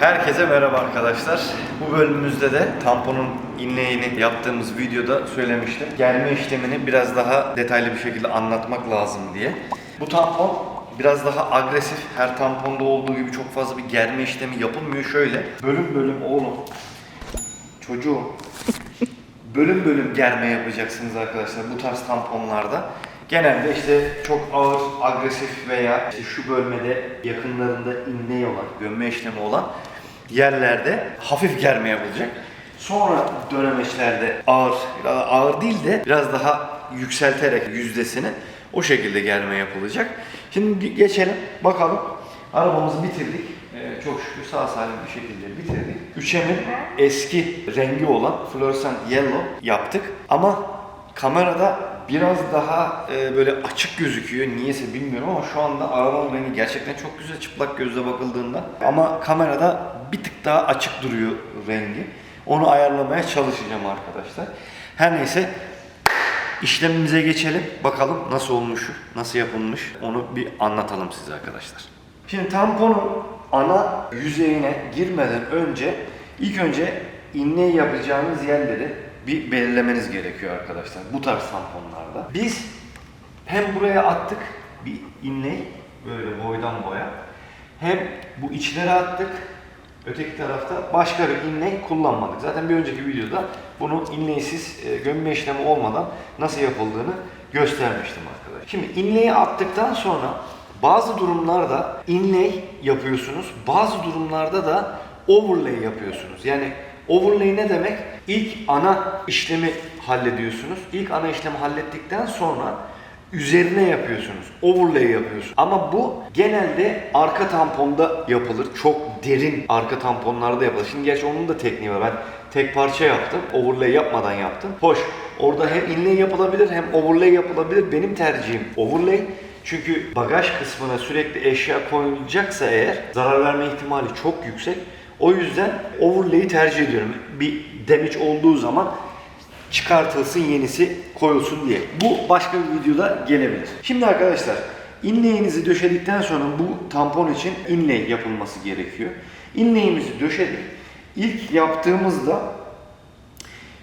Herkese merhaba arkadaşlar. Bu bölümümüzde de tamponun inleğini yaptığımız videoda söylemiştim. Germe işlemini biraz daha detaylı bir şekilde anlatmak lazım diye. Bu tampon biraz daha agresif. Her tamponda olduğu gibi çok fazla bir germe işlemi yapılmıyor. Şöyle bölüm bölüm oğlum. Çocuğum. Bölüm bölüm germe yapacaksınız arkadaşlar bu tarz tamponlarda. Genelde işte çok ağır, agresif veya işte şu bölmede yakınlarında inne olan, gömme işlemi olan yerlerde hafif germe yapılacak. Sonra dönemeçlerde ağır, ağır değil de biraz daha yükselterek yüzdesini o şekilde germe yapılacak. Şimdi geçelim bakalım. Arabamızı bitirdik. Ee, çok şükür sağ salim bir şekilde bitirdik. Üçemin eski rengi olan fluorescent yellow yaptık. Ama kamerada biraz daha e, böyle açık gözüküyor. Niyeyse bilmiyorum ama şu anda arabanın rengi gerçekten çok güzel çıplak gözle bakıldığında. Ama kamerada bir tık daha açık duruyor rengi. Onu ayarlamaya çalışacağım arkadaşlar. Her neyse işlemimize geçelim. Bakalım nasıl olmuş, nasıl yapılmış onu bir anlatalım size arkadaşlar. Şimdi tamponun ana yüzeyine girmeden önce ilk önce inneyi yapacağınız yerleri bir belirlemeniz gerekiyor arkadaşlar bu tarz tamponlarda. Biz hem buraya attık bir inley böyle boydan boya hem bu içlere attık öteki tarafta başka bir inley kullanmadık. Zaten bir önceki videoda bunu inleysiz e, gömme işlemi olmadan nasıl yapıldığını göstermiştim arkadaşlar. Şimdi inleyi attıktan sonra bazı durumlarda inlay yapıyorsunuz. Bazı durumlarda da overlay yapıyorsunuz. Yani overlay ne demek? İlk ana işlemi hallediyorsunuz. İlk ana işlemi hallettikten sonra üzerine yapıyorsunuz. Overlay yapıyorsunuz. Ama bu genelde arka tamponda yapılır. Çok derin arka tamponlarda yapılır. Şimdi gerçi onun da tekniği var. Ben tek parça yaptım. Overlay yapmadan yaptım. Hoş. Orada hem inlay yapılabilir hem overlay yapılabilir. Benim tercihim overlay. Çünkü bagaj kısmına sürekli eşya koyulacaksa eğer zarar verme ihtimali çok yüksek. O yüzden overlay'i tercih ediyorum. Bir damage olduğu zaman çıkartılsın yenisi koyulsun diye. Bu başka bir videoda gelebilir. Şimdi arkadaşlar inlay'inizi döşedikten sonra bu tampon için inlay yapılması gerekiyor. Inlay'imizi döşedik. İlk yaptığımızda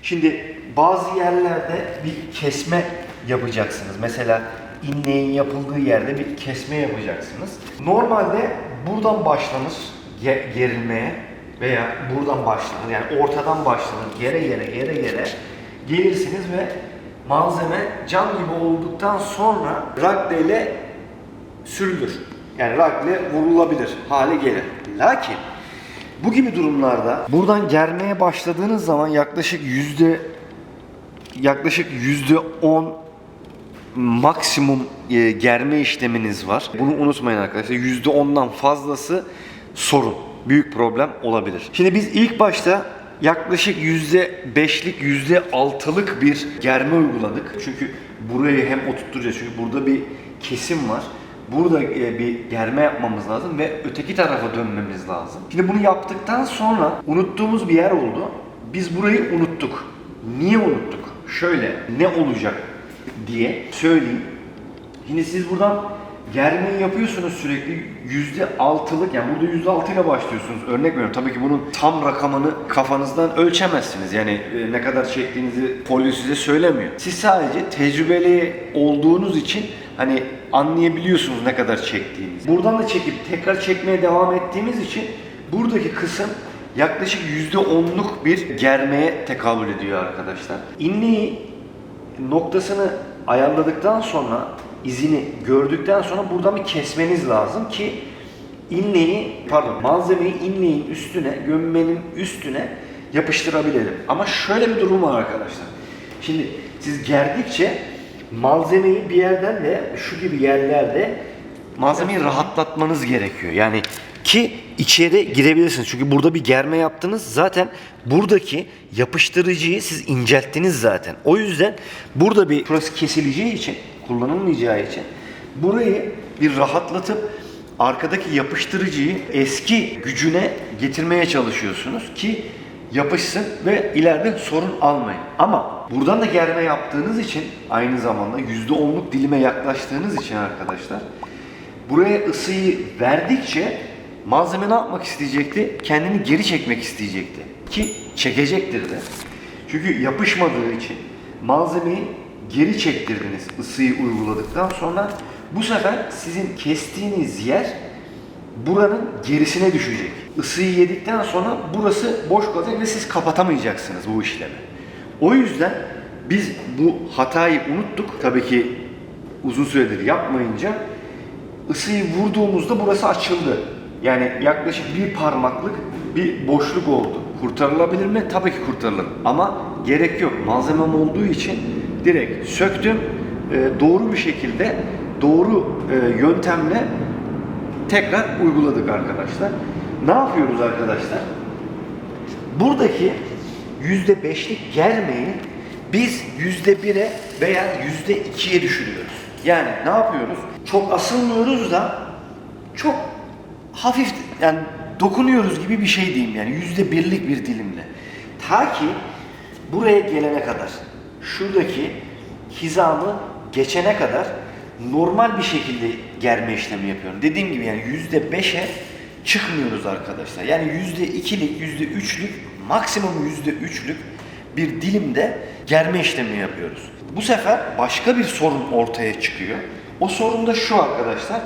şimdi bazı yerlerde bir kesme yapacaksınız. Mesela inneğin yapıldığı yerde bir kesme yapacaksınız. Normalde buradan başlanır gerilmeye veya buradan başlanır yani ortadan başlanır yere yere yere yere gelirsiniz ve malzeme cam gibi olduktan sonra ragle ile sürülür. Yani ragle vurulabilir hale gelir. Lakin bu gibi durumlarda buradan germeye başladığınız zaman yaklaşık yüzde yaklaşık yüzde on maksimum e, germe işleminiz var. Bunu unutmayın arkadaşlar. Yüzde ondan fazlası sorun. Büyük problem olabilir. Şimdi biz ilk başta yaklaşık yüzde beşlik, yüzde altılık bir germe uyguladık. Çünkü burayı hem oturtturacağız. Çünkü burada bir kesim var. Burada e, bir germe yapmamız lazım ve öteki tarafa dönmemiz lazım. Şimdi bunu yaptıktan sonra unuttuğumuz bir yer oldu. Biz burayı unuttuk. Niye unuttuk? Şöyle ne olacak diye söyleyeyim. Şimdi siz buradan germeyi yapıyorsunuz sürekli yüzde altılık yani burada yüzde altı ile başlıyorsunuz örnek veriyorum tabii ki bunun tam rakamını kafanızdan ölçemezsiniz yani e, ne kadar çektiğinizi folyo size söylemiyor. Siz sadece tecrübeli olduğunuz için hani anlayabiliyorsunuz ne kadar çektiğinizi. Buradan da çekip tekrar çekmeye devam ettiğimiz için buradaki kısım yaklaşık yüzde onluk bir germeye tekabül ediyor arkadaşlar. İnneyi noktasını ayarladıktan sonra izini gördükten sonra buradan bir kesmeniz lazım ki inleyi pardon malzemeyi inleyin üstüne gömmenin üstüne yapıştırabilelim. Ama şöyle bir durum var arkadaşlar. Şimdi siz gerdikçe malzemeyi bir yerden de şu gibi yerlerde malzemeyi rahatlatmanız gerekiyor. Yani ki içeri girebilirsiniz. Çünkü burada bir germe yaptınız. Zaten buradaki yapıştırıcıyı siz incelttiniz zaten. O yüzden burada bir burası kesileceği için, kullanılmayacağı için burayı bir rahatlatıp arkadaki yapıştırıcıyı eski gücüne getirmeye çalışıyorsunuz ki yapışsın ve ileride sorun almayın. Ama buradan da germe yaptığınız için aynı zamanda %10'luk dilime yaklaştığınız için arkadaşlar buraya ısıyı verdikçe malzeme ne yapmak isteyecekti? Kendini geri çekmek isteyecekti. Ki çekecektir de. Çünkü yapışmadığı için malzemeyi geri çektirdiniz ısıyı uyguladıktan sonra bu sefer sizin kestiğiniz yer buranın gerisine düşecek. Isıyı yedikten sonra burası boş kalacak ve siz kapatamayacaksınız bu işlemi. O yüzden biz bu hatayı unuttuk. Tabii ki uzun süredir yapmayınca ısıyı vurduğumuzda burası açıldı. Yani yaklaşık bir parmaklık bir boşluk oldu. Kurtarılabilir mi? Tabii ki kurtarılır. Ama gerek yok. Malzemem olduğu için direkt söktüm. Ee, doğru bir şekilde, doğru e, yöntemle tekrar uyguladık arkadaşlar. Ne yapıyoruz arkadaşlar? Buradaki yüzde beşlik germeyi biz yüzde bire veya yüzde ikiye düşürüyoruz. Yani ne yapıyoruz? Çok asılmıyoruz da çok hafif yani dokunuyoruz gibi bir şey diyeyim yani yüzde birlik bir dilimle. Ta ki buraya gelene kadar şuradaki hizamı geçene kadar normal bir şekilde germe işlemi yapıyorum. Dediğim gibi yani yüzde beşe çıkmıyoruz arkadaşlar. Yani yüzde ikilik, yüzde üçlük, maksimum yüzde üçlük bir dilimde germe işlemi yapıyoruz. Bu sefer başka bir sorun ortaya çıkıyor. O sorun da şu arkadaşlar.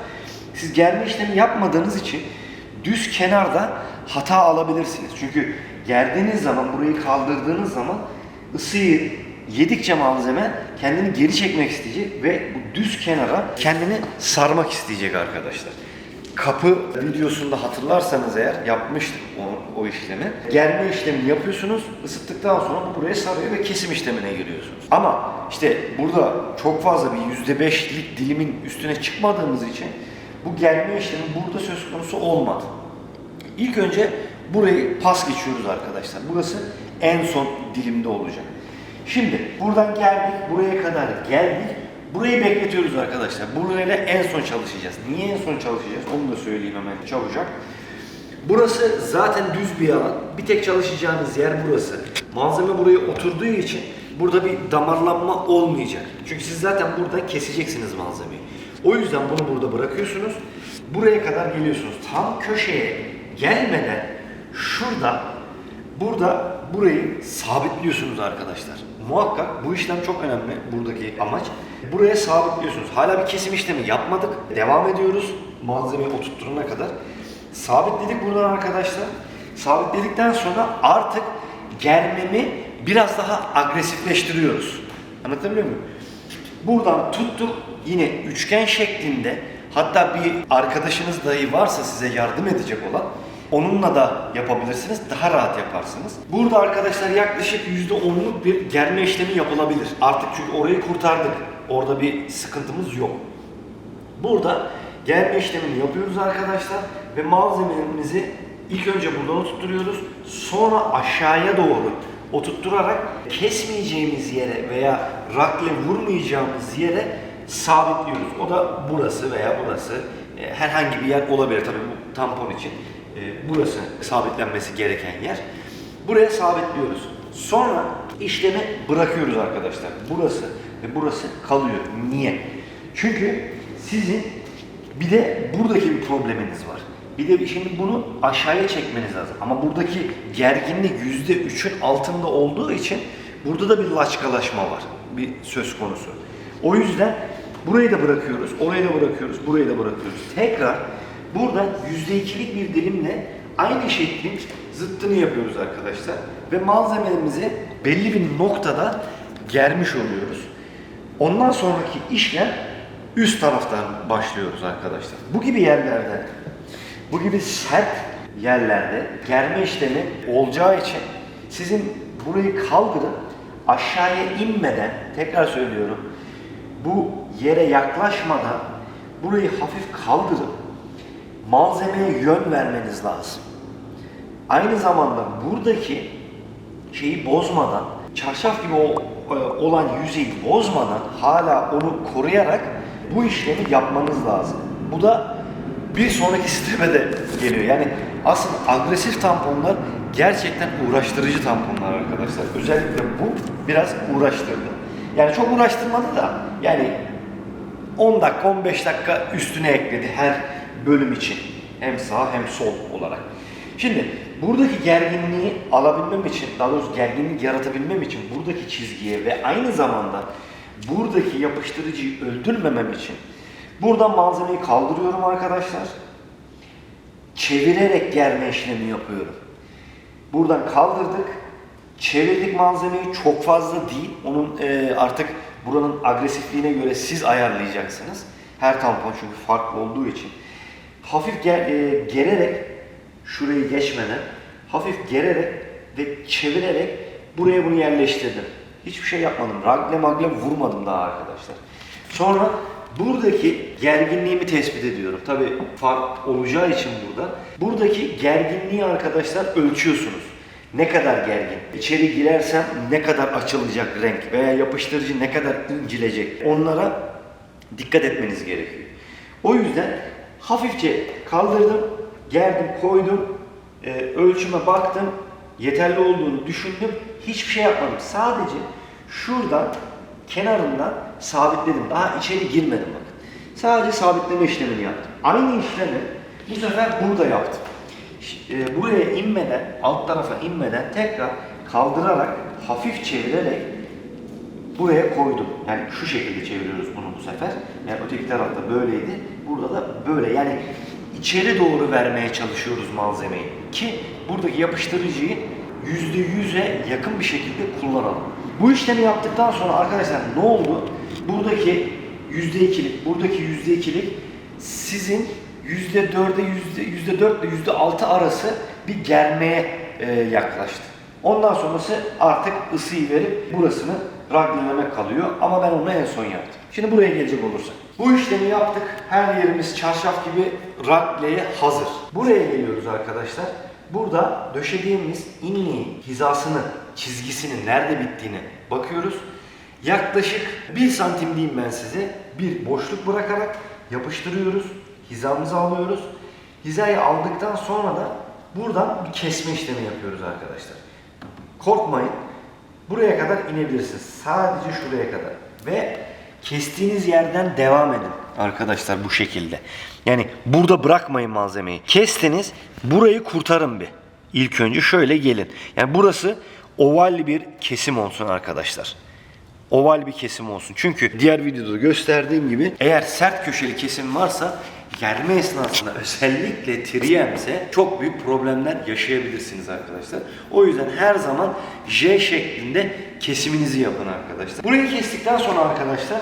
Siz germe işlemi yapmadığınız için düz kenarda hata alabilirsiniz. Çünkü gerdiğiniz zaman, burayı kaldırdığınız zaman ısıyı yedikçe malzeme kendini geri çekmek isteyecek ve bu düz kenara kendini sarmak isteyecek arkadaşlar. Kapı videosunda hatırlarsanız eğer yapmıştık o, o işlemi. Germe işlemini yapıyorsunuz, ısıttıktan sonra bu buraya sarıyor ve kesim işlemine giriyorsunuz. Ama işte burada çok fazla bir %5'lik dilimin üstüne çıkmadığımız için bu germe işlemi burada söz konusu olmadı. İlk önce burayı pas geçiyoruz arkadaşlar. Burası en son dilimde olacak. Şimdi buradan geldik, buraya kadar geldik. Burayı bekletiyoruz arkadaşlar. Burayla en son çalışacağız. Niye en son çalışacağız? Onu da söyleyeyim hemen çabucak. Burası zaten düz bir alan. Bir tek çalışacağınız yer burası. Malzeme buraya oturduğu için burada bir damarlanma olmayacak. Çünkü siz zaten burada keseceksiniz malzemeyi. O yüzden bunu burada bırakıyorsunuz. Buraya kadar geliyorsunuz. Tam köşeye gelmeden şurada burada burayı sabitliyorsunuz arkadaşlar. Muhakkak bu işlem çok önemli buradaki amaç. Buraya sabitliyorsunuz. Hala bir kesim işlemi yapmadık. Devam ediyoruz malzemeyi oturtturana kadar. Sabitledik buradan arkadaşlar. Sabitledikten sonra artık germemi biraz daha agresifleştiriyoruz. Anlatabiliyor muyum? Buradan tuttuk yine üçgen şeklinde hatta bir arkadaşınız dahi varsa size yardım edecek olan onunla da yapabilirsiniz. Daha rahat yaparsınız. Burada arkadaşlar yaklaşık %10'luk bir germe işlemi yapılabilir. Artık çünkü orayı kurtardık. Orada bir sıkıntımız yok. Burada germe işlemini yapıyoruz arkadaşlar ve malzemelerimizi ilk önce buradan oturtuyoruz. Sonra aşağıya doğru oturtturarak kesmeyeceğimiz yere veya rakle vurmayacağımız yere sabitliyoruz. O da burası veya burası e, herhangi bir yer olabilir tabii bu tampon için. E, burası sabitlenmesi gereken yer. Buraya sabitliyoruz. Sonra işlemi bırakıyoruz arkadaşlar. Burası ve burası kalıyor. Niye? Çünkü sizin bir de buradaki bir probleminiz var. Bir de şimdi bunu aşağıya çekmeniz lazım. Ama buradaki gerginlik yüzde üçün altında olduğu için burada da bir laçkalaşma var. Bir söz konusu. O yüzden burayı da bırakıyoruz, orayı da bırakıyoruz, burayı da bırakıyoruz. Tekrar burada yüzde ikilik bir dilimle aynı şeklin zıttını yapıyoruz arkadaşlar. Ve malzememizi belli bir noktada germiş oluyoruz. Ondan sonraki işlem üst taraftan başlıyoruz arkadaşlar. Bu gibi yerlerde, bu gibi sert yerlerde germe işlemi olacağı için sizin burayı kaldırıp aşağıya inmeden, tekrar söylüyorum, bu yere yaklaşmadan burayı hafif kaldırıp malzemeye yön vermeniz lazım. Aynı zamanda buradaki şeyi bozmadan, çarşaf gibi o, e, olan yüzeyi bozmadan hala onu koruyarak bu işlemi yapmanız lazım. Bu da bir sonraki step'e de geliyor. Yani aslında agresif tamponlar gerçekten uğraştırıcı tamponlar arkadaşlar. Özellikle bu biraz uğraştırdı. Yani çok uğraştırmadı da yani 10 dakika 15 dakika üstüne ekledi her bölüm için. Hem sağ hem sol olarak. Şimdi buradaki gerginliği alabilmem için, daha doğrusu gerginlik yaratabilmem için buradaki çizgiye ve aynı zamanda buradaki yapıştırıcıyı öldürmemem için buradan malzemeyi kaldırıyorum arkadaşlar. Çevirerek germe işlemi yapıyorum. Buradan kaldırdık. Çevirdik malzemeyi çok fazla değil. Onun e, artık buranın agresifliğine göre siz ayarlayacaksınız. Her tampon çünkü farklı olduğu için. Hafif ger- e, gererek şurayı geçmeden hafif gererek ve çevirerek buraya bunu yerleştirdim. Hiçbir şey yapmadım. Ragle magle vurmadım daha arkadaşlar. Sonra buradaki gerginliğimi tespit ediyorum. Tabi fark olacağı için burada. Buradaki gerginliği arkadaşlar ölçüyorsunuz. Ne kadar gergin? İçeri girersem ne kadar açılacak renk veya yapıştırıcı ne kadar incilecek? Onlara dikkat etmeniz gerekiyor. O yüzden hafifçe kaldırdım, gerdim, koydum, e, ölçüme baktım, yeterli olduğunu düşündüm, hiçbir şey yapmadım. Sadece şuradan, kenarından sabitledim. Daha içeri girmedim bakın. Sadece sabitleme işlemini yaptım. Aynı işlemi bu sefer burada yaptım. E, buraya inmeden, alt tarafa inmeden tekrar kaldırarak, hafif çevirerek buraya koydum. Yani şu şekilde çeviriyoruz bunu bu sefer. Yani öteki tarafta böyleydi. Burada da böyle. Yani içeri doğru vermeye çalışıyoruz malzemeyi. Ki buradaki yapıştırıcıyı %100'e yakın bir şekilde kullanalım. Bu işlemi yaptıktan sonra arkadaşlar ne oldu? Buradaki %2'lik, buradaki %2'lik sizin %4'e yüzde 4 ile %6 arası bir germeye e, yaklaştı. Ondan sonrası artık ısıyı verip burasını raglelemek kalıyor ama ben onu en son yaptım. Şimdi buraya gelecek olursak. Bu işlemi yaptık. Her yerimiz çarşaf gibi ragleye hazır. Buraya geliyoruz arkadaşlar. Burada döşediğimiz inliğin hizasını, çizgisini, nerede bittiğini bakıyoruz. Yaklaşık 1 santim diyeyim ben size bir boşluk bırakarak yapıştırıyoruz. Hizamızı alıyoruz. Hizayı aldıktan sonra da buradan bir kesme işlemi yapıyoruz arkadaşlar. Korkmayın. Buraya kadar inebilirsiniz. Sadece şuraya kadar. Ve kestiğiniz yerden devam edin. Arkadaşlar bu şekilde. Yani burada bırakmayın malzemeyi. Kestiniz. Burayı kurtarın bir. İlk önce şöyle gelin. Yani burası oval bir kesim olsun arkadaşlar oval bir kesim olsun. Çünkü diğer videoda gösterdiğim gibi eğer sert köşeli kesim varsa germe esnasında özellikle triyemse çok büyük problemler yaşayabilirsiniz arkadaşlar. O yüzden her zaman J şeklinde kesiminizi yapın arkadaşlar. Burayı kestikten sonra arkadaşlar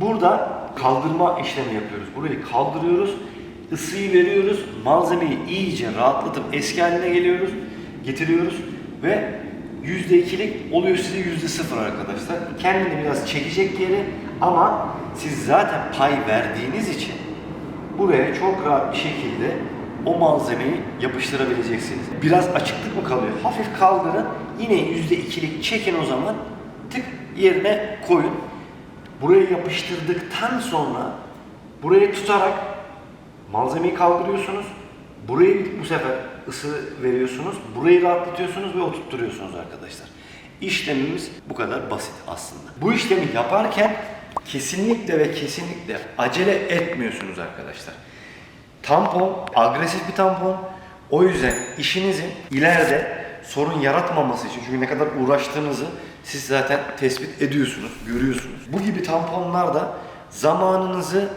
burada kaldırma işlemi yapıyoruz. Burayı kaldırıyoruz, ısıyı veriyoruz, malzemeyi iyice rahatlatıp eski haline geliyoruz, getiriyoruz ve %2'lik oluyor size %0 arkadaşlar. Kendini biraz çekecek geri ama siz zaten pay verdiğiniz için buraya çok rahat bir şekilde o malzemeyi yapıştırabileceksiniz. Biraz açıklık mı kalıyor? Hafif kaldırın. Yine %2'lik çekin o zaman. Tık yerine koyun. Burayı yapıştırdıktan sonra burayı tutarak malzemeyi kaldırıyorsunuz. Burayı bu sefer ısı veriyorsunuz. Burayı rahatlatıyorsunuz ve oturtturuyorsunuz arkadaşlar. İşlemimiz bu kadar basit aslında. Bu işlemi yaparken kesinlikle ve kesinlikle acele etmiyorsunuz arkadaşlar. Tampon agresif bir tampon. O yüzden işinizin ileride sorun yaratmaması için çünkü ne kadar uğraştığınızı siz zaten tespit ediyorsunuz, görüyorsunuz. Bu gibi tamponlarda zamanınızı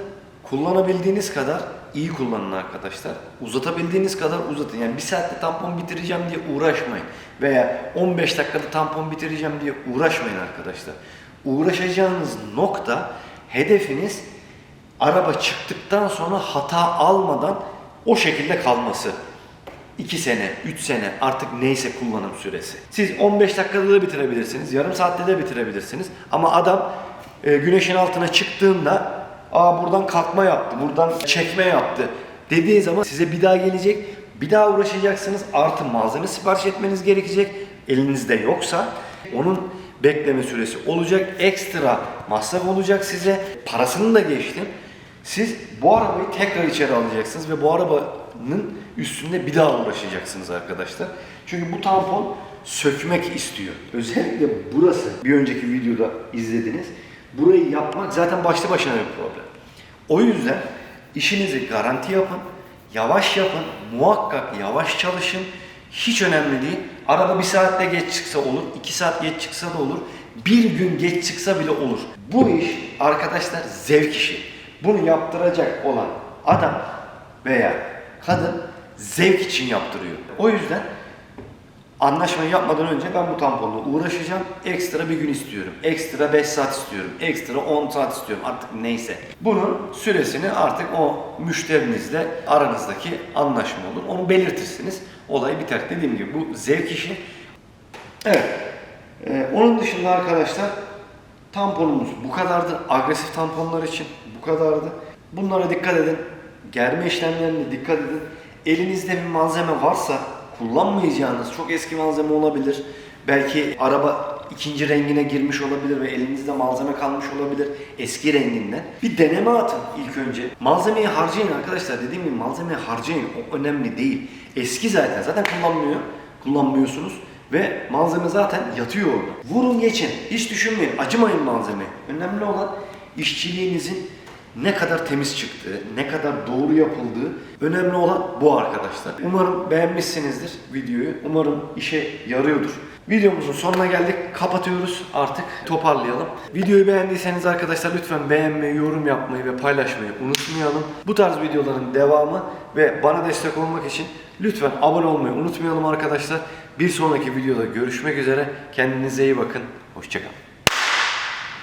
kullanabildiğiniz kadar iyi kullanın arkadaşlar. Uzatabildiğiniz kadar uzatın. Yani bir saatte tampon bitireceğim diye uğraşmayın. Veya 15 dakikada tampon bitireceğim diye uğraşmayın arkadaşlar. Uğraşacağınız nokta hedefiniz araba çıktıktan sonra hata almadan o şekilde kalması. 2 sene, 3 sene artık neyse kullanım süresi. Siz 15 dakikada da bitirebilirsiniz, yarım saatte de bitirebilirsiniz. Ama adam e, güneşin altına çıktığında aa buradan kalkma yaptı, buradan çekme yaptı dediği zaman size bir daha gelecek, bir daha uğraşacaksınız. Artı malzeme sipariş etmeniz gerekecek. Elinizde yoksa onun bekleme süresi olacak. Ekstra masraf olacak size. Parasını da geçtim. Siz bu arabayı tekrar içeri alacaksınız ve bu arabanın üstünde bir daha uğraşacaksınız arkadaşlar. Çünkü bu tampon sökmek istiyor. Özellikle burası bir önceki videoda izlediniz. Burayı yapmak zaten başlı başına bir problem. O yüzden işinizi garanti yapın, yavaş yapın, muhakkak yavaş çalışın. Hiç önemli değil. Araba bir saatte geç çıksa olur, iki saat geç çıksa da olur, bir gün geç çıksa bile olur. Bu iş arkadaşlar zevk işi. Bunu yaptıracak olan adam veya kadın zevk için yaptırıyor. O yüzden Anlaşmayı yapmadan önce ben bu tamponla uğraşacağım. Ekstra bir gün istiyorum. Ekstra 5 saat istiyorum. Ekstra 10 saat istiyorum. Artık neyse. Bunun süresini artık o müşterinizle aranızdaki anlaşma olur. Onu belirtirsiniz. Olay biter. Dediğim gibi bu zevk işi. Evet. Ee, onun dışında arkadaşlar tamponumuz bu kadardı. Agresif tamponlar için bu kadardı. Bunlara dikkat edin. Germe işlemlerine dikkat edin. Elinizde bir malzeme varsa kullanmayacağınız çok eski malzeme olabilir. Belki araba ikinci rengine girmiş olabilir ve elinizde malzeme kalmış olabilir eski renginden. Bir deneme atın ilk önce. Malzemeyi harcayın arkadaşlar. Dediğim gibi malzemeyi harcayın. O önemli değil. Eski zaten. Zaten kullanmıyor. Kullanmıyorsunuz. Ve malzeme zaten yatıyor orada. Vurun geçin. Hiç düşünmeyin. Acımayın malzemeye. Önemli olan işçiliğinizin ne kadar temiz çıktığı, ne kadar doğru yapıldığı önemli olan bu arkadaşlar. Umarım beğenmişsinizdir videoyu. Umarım işe yarıyordur. Videomuzun sonuna geldik. Kapatıyoruz. Artık toparlayalım. Videoyu beğendiyseniz arkadaşlar lütfen beğenmeyi, yorum yapmayı ve paylaşmayı unutmayalım. Bu tarz videoların devamı ve bana destek olmak için lütfen abone olmayı unutmayalım arkadaşlar. Bir sonraki videoda görüşmek üzere. Kendinize iyi bakın. Hoşçakalın.